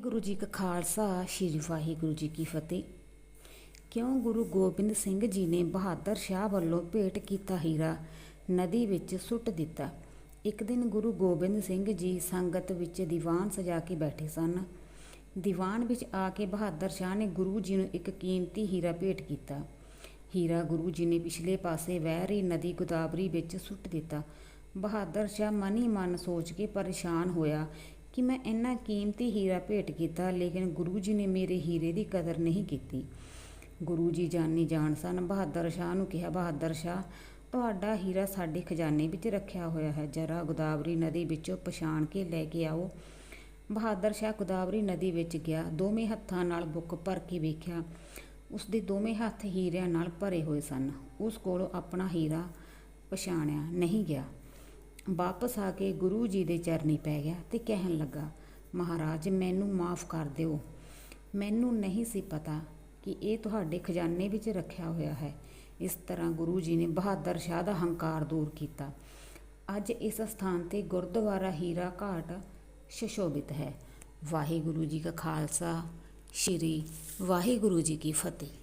ਗੁਰੂ ਜੀ ਕਾ ਖਾਲਸਾ, ਸ੍ਰੀ ਵਾਹਿਗੁਰੂ ਜੀ ਕੀ ਫਤਿਹ। ਕਿਉਂ ਗੁਰੂ ਗੋਬਿੰਦ ਸਿੰਘ ਜੀ ਨੇ ਬਹਾਦਰ ਸ਼ਾਹ ਵੱਲੋਂ ਭੇਟ ਕੀਤਾ ਹੀਰਾ ਨਦੀ ਵਿੱਚ ਸੁੱਟ ਦਿੱਤਾ? ਇੱਕ ਦਿਨ ਗੁਰੂ ਗੋਬਿੰਦ ਸਿੰਘ ਜੀ ਸੰਗਤ ਵਿੱਚ ਦੀਵਾਨ ਸਜਾ ਕੇ ਬੈਠੇ ਸਨ। ਦੀਵਾਨ ਵਿੱਚ ਆ ਕੇ ਬਹਾਦਰ ਸ਼ਾਹ ਨੇ ਗੁਰੂ ਜੀ ਨੂੰ ਇੱਕ ਕੀਮਤੀ ਹੀਰਾ ਭੇਟ ਕੀਤਾ। ਹੀਰਾ ਗੁਰੂ ਜੀ ਨੇ ਪਿਛਲੇ ਪਾਸੇ ਵਹਿ ਰਹੀ ਨਦੀ ਗੋਦਾਵਰੀ ਵਿੱਚ ਸੁੱਟ ਦਿੱਤਾ। ਬਹਾਦਰ ਸ਼ਾਹ ਮਨ ਹੀ ਮਨ ਸੋਚ ਕੇ ਪਰੇਸ਼ਾਨ ਹੋਇਆ ਕਿ ਮੈਂ ਇੰਨਾ ਕੀਮਤੀ ਹੀਰਾ ਭੇਟ ਕੀਤਾ, ਲੇਕਿਨ ਗੁਰੂ ਜੀ ਨੇ ਮੇਰੇ ਹੀਰੇ ਦੀ ਕਦਰ ਨਹੀਂ ਕੀਤੀ। ਗੁਰੂ ਜੀ ਜਾਣੀ ਜਾਣ ਸਨ। ਬਹਾਦਰ ਸ਼ਾਹ ਨੂੰ ਕਿਹਾ, ਬਹਾਦਰ ਸ਼ਾਹ, ਤੁਹਾਡਾ ਹੀਰਾ ਸਾਡੇ ਖਜ਼ਾਨੇ ਵਿੱਚ ਰੱਖਿਆ ਹੋਇਆ ਹੈ। ਜਰਾ ਗੋਦਾਵਰੀ ਨਦੀ ਵਿੱਚੋਂ ਪਛਾਣ ਕੇ ਲੈ ਕੇ ਆਓ। ਬਹਾਦਰ ਸ਼ਾਹ ਗੋਦਾਵਰੀ ਨਦੀ ਵਿੱਚ ਗਿਆ। ਦੋਵੇਂ ਹੱਥਾਂ ਨਾਲ ਬੁੱਕ ਭਰ ਕੇ ਵੇਖਿਆ। ਉਸ ਦੇ ਦੋਵੇਂ ਹੱਥ ਹੀਰਿਆਂ ਨਾਲ ਭਰੇ ਹੋਏ ਸਨ। ਉਸ ਕੋਲੋਂ ਆਪਣਾ ਹੀਰਾ ਪਛਾਣਿਆ ਨਹੀਂ ਗਿਆ। ਵਾਪਸ ਆ ਕੇ ਗੁਰੂ ਜੀ ਦੇ ਚਰਨੀ ਪੈ ਗਿਆ ਤੇ ਕਹਿਣ ਲੱਗਾ, ਮਹਾਰਾਜ, ਮੈਨੂੰ ਮਾਫ ਕਰ ਦਿਓ। ਮੈਨੂੰ ਨਹੀਂ ਸੀ ਪਤਾ ਕਿ ਇਹ ਤੁਹਾਡੇ ਖਜ਼ਾਨੇ ਵਿੱਚ ਰੱਖਿਆ ਹੋਇਆ ਹੈ। ਇਸ ਤਰ੍ਹਾਂ ਗੁਰੂ ਜੀ ਨੇ ਬਹਾਦਰ ਸ਼ਾਹ ਦਾ ਹੰਕਾਰ ਦੂਰ ਕੀਤਾ। ਅੱਜ ਇਸ ਸਥਾਨ ਤੇ ਗੁਰਦੁਆਰਾ ਹੀਰਾ ਘਾਟ ਸ਼ਸ਼ੋਭਿਤ ਹੈ। ਵਾਹਿਗੁਰੂ ਜੀ ਕਾ ਖਾਲਸਾ, ਸ਼੍ਰੀ ਵਾਹਿਗੁਰੂ ਜੀ ਕੀ ਫਤਿਹ।